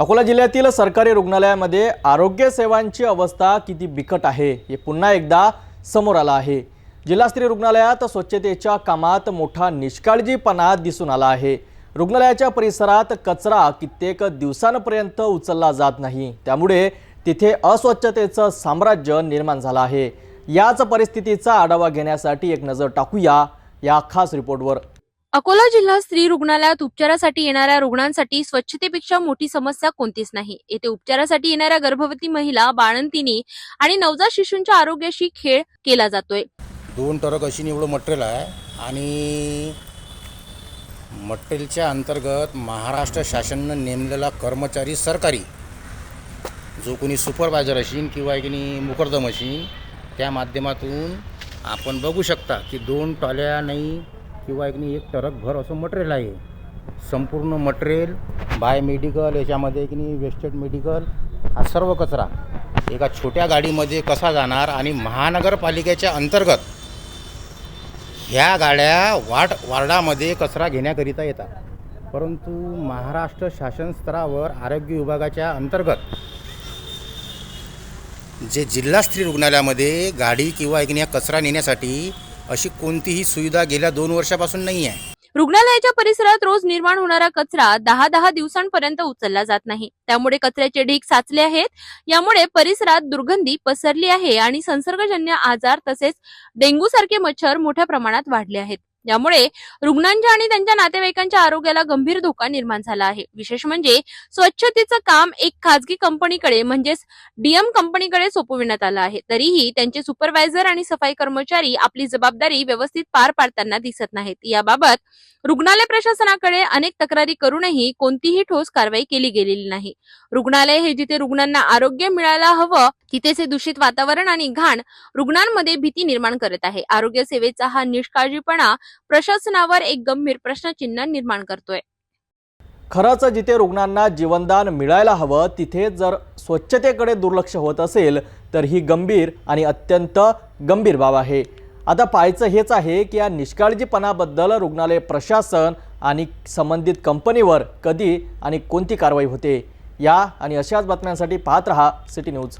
अकोला जिल्ह्यातील सरकारी रुग्णालयामध्ये आरोग्य सेवांची अवस्था किती बिकट आहे हे पुन्हा एकदा समोर आलं आहे. जिल्हास्तरीय रुग्णालयात स्वच्छतेच्या कामात मोठा निष्काळजीपणा दिसून आला आहे. रुग्णालयाच्या परिसरात कचरा कित्येक दिवसांपर्यंत उचलला जात नाही. त्यामुळे तिथे अस्वच्छतेचं साम्राज्य निर्माण झालं आहे. याच परिस्थितीचा आढावा घेण्यासाठी एक नजर टाकूया या खास रिपोर्टवर. अकोला जिल्हा स्त्री रुग्णालयात उपचारासाठी येणाऱ्या रुग्णांसाठी स्वच्छतेपेक्षा मोठी समस्या कोणतीच नाही. येथे उपचारासाठी येणाऱ्या गर्भवती महिला बाळंतिनी आणि नवजात शिशूंच्या आरोग्याशी खेळ केला जातोय. दोन टरक अशी एवढं मटेरियल आहे आणि मटेरियलच्या अंतर्गत महाराष्ट्र शासनानं नेमलेला कर्मचारी सरकारी. जो कोणी सुपरवायझर असेल किंवा की मुखर्दम असेल त्या माध्यमातून आपण बघू शकता की दोन टॉल्या नाही किंवा एक नाही एक ट्रक भर असं मटेरियल आहे. संपूर्ण मटेरियल बाय मेडिकल याच्यामध्ये की नाही वेस्टेड मेडिकल हा सर्व कचरा. एका छोट्या गाडीमध्ये कसा जाणार आणि महानगरपालिकेच्या अंतर्गत ह्या गाड्या वाट वार्डामध्ये कचरा घेण्याकरिता येतात. परंतु महाराष्ट्र शासन स्तरावर आरोग्य विभागाच्या अंतर्गत जे जिल्हा स्त्री रुग्णालयामध्ये गाडी किंवा एक कचरा नेण्यासाठी अशी कोणतीही सुविधा गेल्या दोन वर्षापासून नाही आहे. रुग्णालयाच्या परिसरात रोज निर्माण होणारा कचरा दहा दहा दिवसांपर्यंत उचलला जात नाही. त्यामुळे कचऱ्याचे ढीग साचले आहेत. यामुळे परिसरात दुर्गंधी पसरली आहे आणि संसर्गजन्य आजार तसेच डेंग्यू सारखे मच्छर मोठ्या प्रमाणात वाढले आहेत. यामुळे रुग्णांच्या आणि त्यांच्या नातेवाईकांच्या आरोग्याला गंभीर धोका निर्माण झाला आहे. विशेष म्हणजे स्वच्छतेचं काम एक खाजगी कंपनीकडे म्हणजेच डीएम कंपनीकडे सोपविण्यात आलं आहे. तरीही त्यांचे सुपरवायझर आणि सफाई कर्मचारी आपली जबाबदारी व्यवस्थित पार पाडताना दिसत नाहीत. याबाबत रुग्णालय प्रशासनाकडे अनेक तक्रारी करूनही कोणतीही ठोस कारवाई केली गेलेली नाही. रुग्णालय हे जिथे रुग्णांना आरोग्य मिळायला हवं तिथेचे दूषित वातावरण आणि घाण रुग्णांमध्ये भीती निर्माण करत आहे. आरोग्य सेवेचा हा निष्काळजीपणा प्रशासनावर एक गंभीर प्रश्नचिन्ह निर्माण करतोय. खरंच जिथे रुग्णांना जीवनदान मिळायला हवं तिथे जर स्वच्छतेकडे दुर्लक्ष होत असेल तर ही गंभीर आणि अत्यंत गंभीर बाब आहे. आता पाहायचं हेच आहे की या निष्काळजीपणाबद्दल रुग्णालय प्रशासन आणि संबंधित कंपनीवर कधी आणि कोणती कारवाई होते? या आणि अशाच बातम्यांसाठी पाहत रहा सिटी न्यूज.